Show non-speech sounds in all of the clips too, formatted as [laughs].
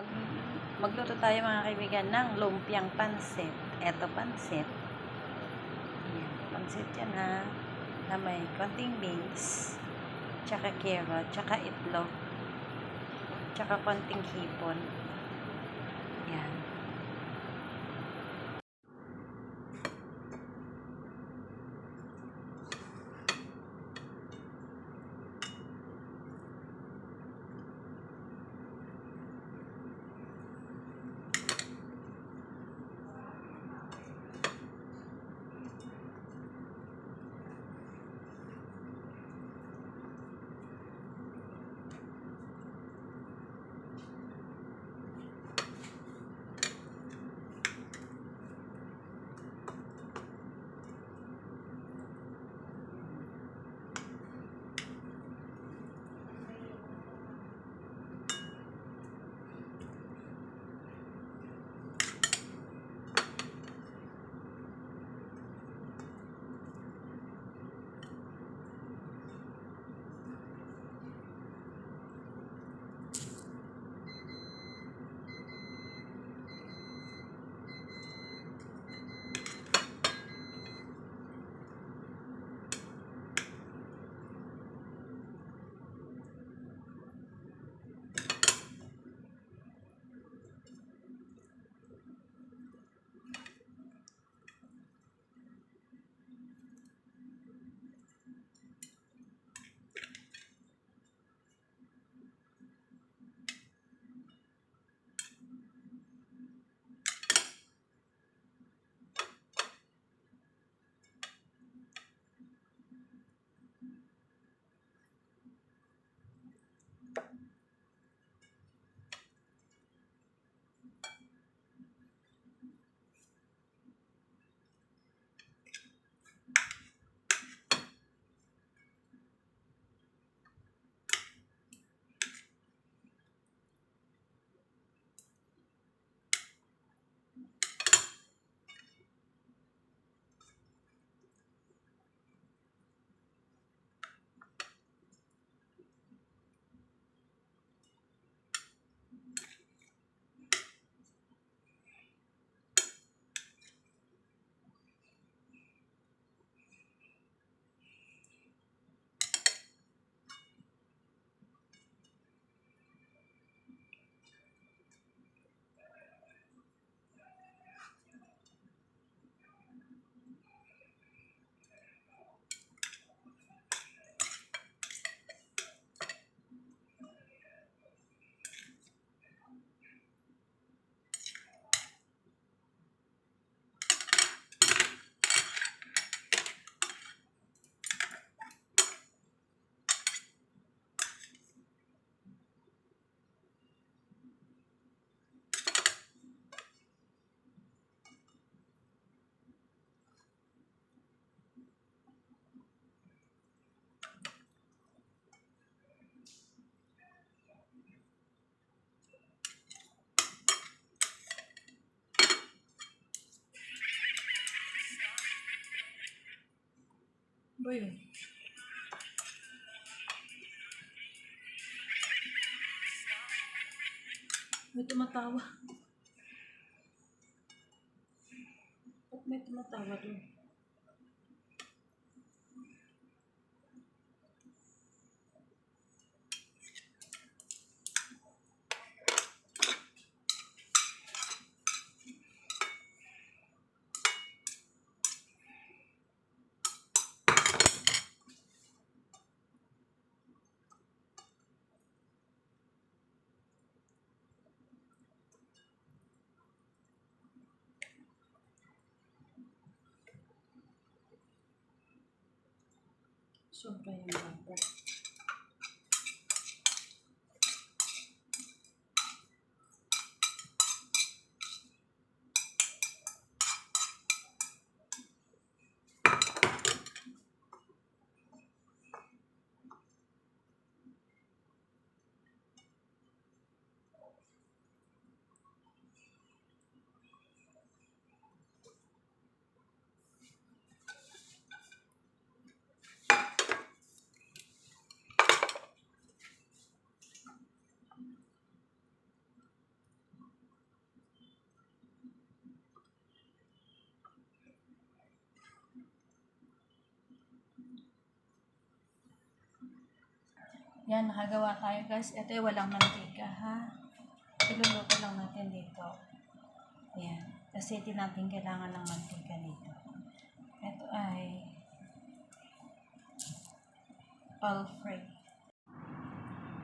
Pag magluto tayo mga kaibigan ng lumpiang pansit. Eto pansit. Ayan, pansit yan ha. Na may konting beans, tsaka carrot, tsaka itlog, tsaka konting hipon. Yan. Ba yun? May tumatawa. May tumatawa doon? Sampai. Yan, nakagawa tayo guys. Ito yung walang mantika ha. Iluluto lang natin dito. Ayan. Kasi hindi natin kailangan ng mantika dito. Ito ay all free.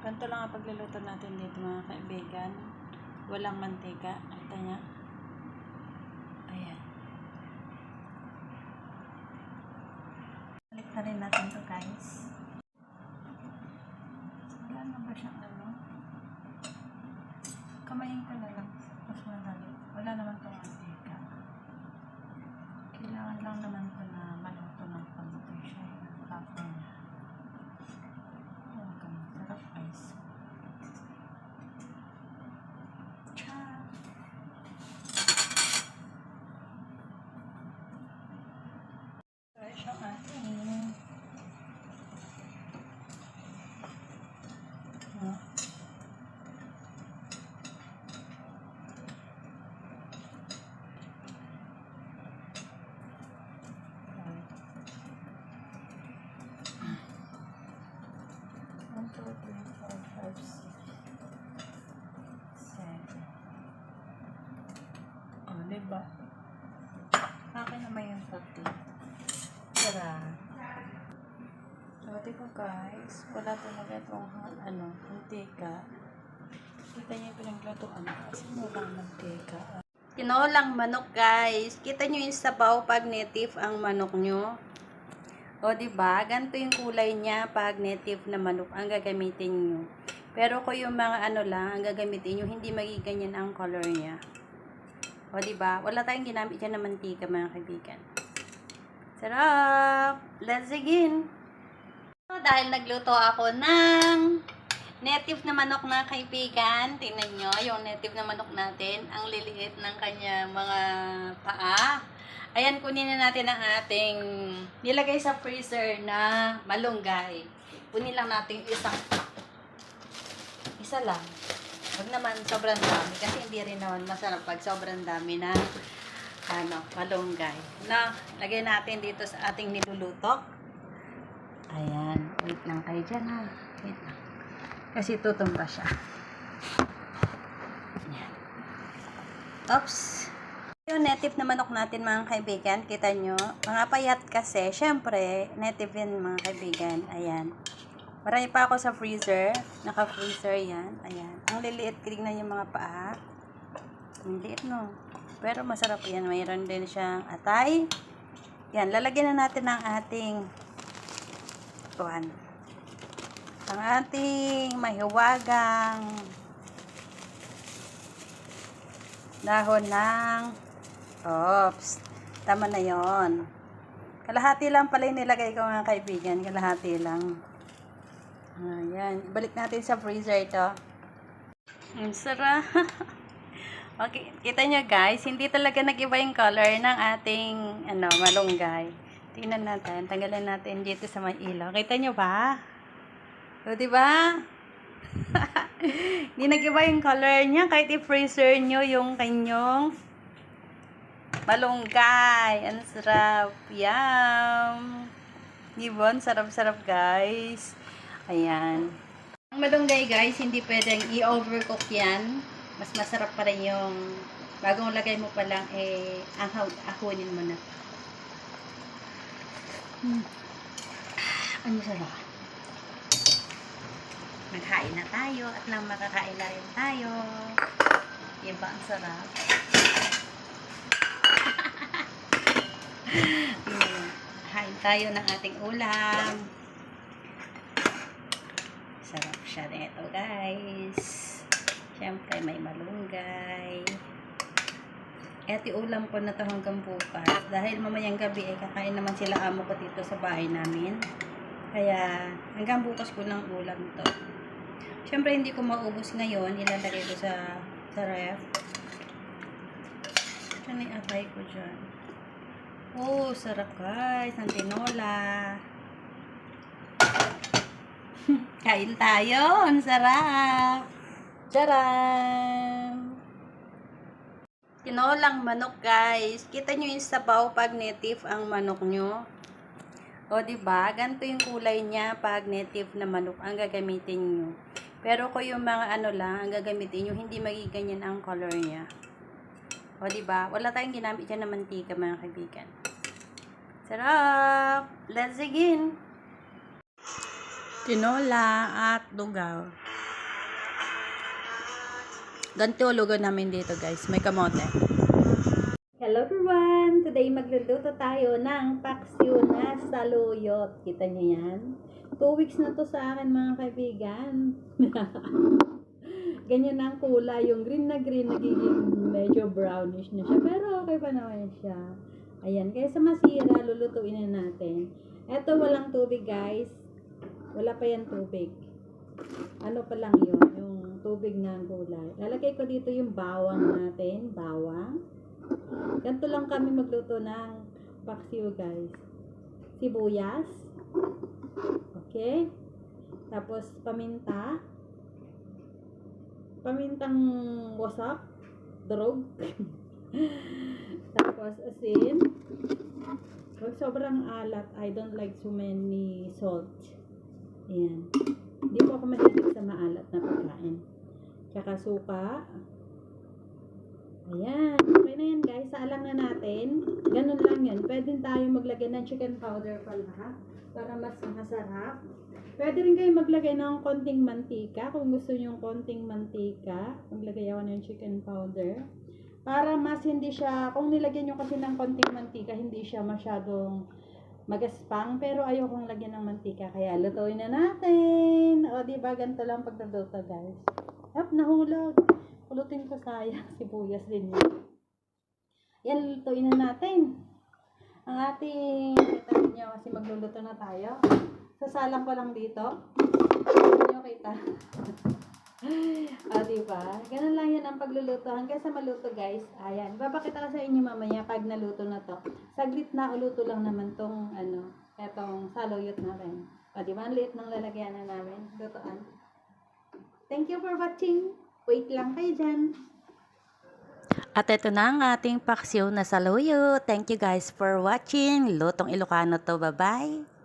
Ganito lang ang pagluluto natin dito mga kaibigan. Walang mantika. Kita niya. Ayan. Balik na rin natin to guys. Wala na ba siyang ano? Kamayin ko na lang. Mas madali. Wala naman itong mantika. Kailangan lang naman ko na maluto ng konti siya. Tapos na. Ayan ka. Sarap guys. Cha! Fresh ang ating. Ah. One, two, three, four, five, six, seven. Oh, diba? Akin naman yung tatlo. Tara. So, diba guys, wala talaga itong ano, mantika. Kita niyo yung pinaglutuan kasi walang mantika. Tinolang manok guys. Kita niyo yung sabaw pag native ang manok nyo. O, ba? Ganito yung kulay niya pag native na manok ang gagamitin nyo. Pero kung yung mga ano lang, ang gagamitin nyo, hindi magiganyan ang color niya. O, ba? Wala tayong ginamit dyan na mantika, mga kaibigan. Sarap! Let's begin! Dahil nagluto ako ng native na manok na kaibigan, tingnan nyo, yung native na manok natin, ang liliit ng kanya mga paa. Ayan, kunin na natin ang ating nilagay sa freezer na malunggay. Kunin lang natin isang. Isa lang. Huwag naman sobrang dami kasi hindi rin naman masarap pag sobrang dami na ano, malunggay. Na, lagay natin dito sa ating niluluto. Ayan. Wait lang kayo dyan ha. Wait lang. Kasi tutumba siya. Ayan. Oops. Yung native na manok natin mga kaibigan, kita nyo, mga payat kasi, syempre, native yan mga kaibigan, ayan. Marami pa ako sa freezer, naka-freezer yan, ayan. Ang liliit, tignan yung mga paa. Ang liit no. Pero masarap yan, mayroon din siyang atay. Yan, lalagyan na natin ng ating kuhan. Ang ating mahiwagang dahon ng Ops. Tama na yon. Kalahati lang pala yung nilagay ko mga kaibigan. Kalahati lang. Ayan. Balik natin sa freezer ito. Ang sarap. [laughs] okay. Kita nyo guys, hindi talaga nag-iba yung color ng ating ano, malunggay. Tingnan natin. Tanggalin natin dito sa may ilaw. Kita nyo ba? O, diba? [laughs] Hindi nag-iba yung color niya. Kahit i-freezer nyo yung kanyong malunggay. Ang sarap. Yum. Gibon, sarap-sarap guys. Ayan. Ang malunggay guys, hindi pwedeng i-overcook yan. Mas masarap pa rin yung bagong lagay mo pa lang, eh, ahunin mo na. Hmm. Ano sarap? Maghain na tayo at lang makakain na rin tayo. Yan ba ang sarap? [laughs] Hain tayo ng ating ulam. Sarap siya nito guys. Siyempre may malunggay. Ito ulam ko na to hanggang bukas. Dahil mamayang gabi ay kakain naman sila amo ko dito sa bahay namin. Kaya hanggang bukas ko ng ulam to. Siyempre hindi ko maubos ngayon. Ilalagay ko sa, sa ref. Ano yung atay ko dyan? Oh, sarap guys. Ang tinola. [laughs] Kain tayo. Ang sarap. Charan! Tinolang manok guys. Kita nyo yung sabaw pag native ang manok nyo. O, ba? Ganito yung kulay niya pag native na manok ang gagamitin nyo. Pero kung yung mga ano lang, ang gagamitin nyo, hindi magiging ganyan ang color niya. O, ba? Wala tayong ginamit dyan na mantika, mga kaibigan. Sarap! Let's begin! Tinola at lugaw. Ganito lugaw namin dito, guys. May kamote. Hello everyone! Today magluluto tayo ng paksiw na saluyot. Kita niyo yan? Two weeks na to sa akin mga kaibigan. [laughs] Ganyan ang kulay. Yung green na green, nagiging medyo brownish na siya. Pero okay pa naman siya. Ayan. Kaya sa masira, lulutuin na natin. Eto, walang tubig guys. Wala pa yan tubig. Ano pa lang yun? Tubig na gulay. Lalagay ko dito yung bawang natin. Bawang. Ganito lang kami magluto ng paksiw guys. Sibuyas. Okay. Tapos paminta. Pamintang wasak. Drog. [laughs] Tapos asin. Pag sobrang alat, I don't like so many salt. Ayan. Hindi po ako mahilig sa maalat na pagkain. Tsaka suka. Ayan. Okay na yan guys. Saalang na natin. Ganun lang yun. Pwede tayo maglagay ng chicken powder pala. Para mas masarap. Pwede rin kayo maglagay ng konting mantika. Kung gusto nyo konting mantika. Maglagay ako ng chicken powder. Para mas hindi siya, kung nilagyan nyo kasi ng konting mantika, hindi siya masyadong magaspang. Pero ayokong lagyan ng mantika. Kaya lutuin na natin. O, di ba? Ganito lang pag nagluto, guys. Hap, nahulog. Pulutin ko sayang. [laughs] Sibuyas din yun. Yan, lutuin na natin. Ang ating, kita niyo kasi magluluto na tayo. Sasalang ko lang dito. Hindi nyo kita. [laughs] ah, diba? Ganun lang yan ang pagluluto. Hanggang sa maluto, guys. Ayan. Babakita ko sa inyo mamaya pag naluto na to. Saglit na uluto lang naman tong, ano, etong saluyot natin. O, diba? Ang liit ng lalagyan na namin. Lutoan. Thank you for watching. Wait lang kayo dyan. At ito na ang ating paksiw na saluyo. Thank you guys for watching. Lutong Ilocano to. Bye-bye.